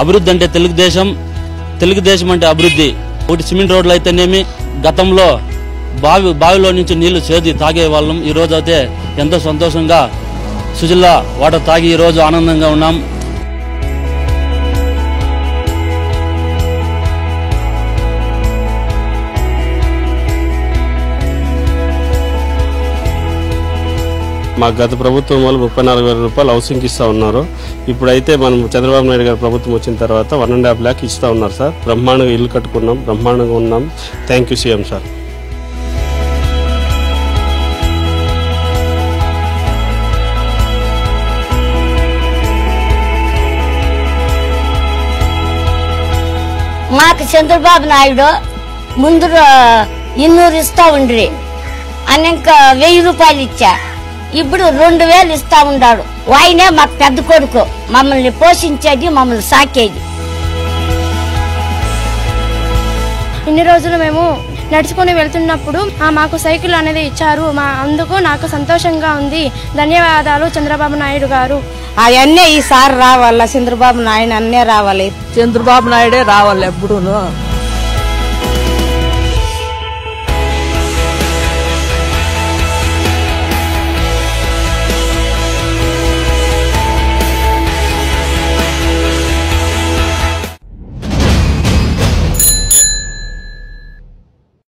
అభివృద్ధి అంటే తెలుగుదేశం తెలుగుదేశం అంటే అభివృద్ధి. ఒకటి సిమెంట్ రోడ్లు అయితేనేమి గతంలో బావి బావిలో నుంచి నీళ్ళు చేది తాగే వాళ్ళం. ఈ రోజు అయితే ఎంతో సంతోషంగా సుజిల్లా వాటర్ తాగి ఈ రోజు ఆనందంగా ఉన్నాం. మా గత ప్రభుత్వం వల్ల ముప్పై నాలుగు వేల రూపాయలు హౌసింగ్ ఇస్తూ ఉన్నారు. ఇప్పుడైతే మనం చంద్రబాబు నాయుడు గారి ప్రభుత్వం వచ్చిన తర్వాత వన్ అండ్ హాఫ్ ల్యాక్ ఇస్తూ ఉన్నారు సార్. బ్రహ్మాండంగా ఇల్లు కట్టుకున్నాం బ్రహ్మాండంగా ఉన్నాం. Thank you CM sir. మాకు చంద్రబాబు నాయుడు ముందు ఇన్నూరు ఇస్తా ఉండ్రి. అని ఇంకా వెయ్యి రూపాయలు ఇచ్చా. ఇప్పుడు రెండు వేలు ఇస్తా ఉన్నాడు ఆయనే మాకు పెద్ద కొడుకు. మమ్మల్ని పోషించేది మమ్మల్ని సాకేది. ఇన్ని రోజులు మేము నడుచుకొని వెళ్తున్నప్పుడు ఆ మాకు సైకిల్ అనేది ఇచ్చారు. మా అందుకు నాకు సంతోషంగా ఉంది. ధన్యవాదాలు చంద్రబాబు నాయుడు గారు. అవన్నీ ఈసారి రావాలా? చంద్రబాబు నాయన అన్నే రావాలి. చంద్రబాబు నాయుడే రావాలి ఎప్పుడూను.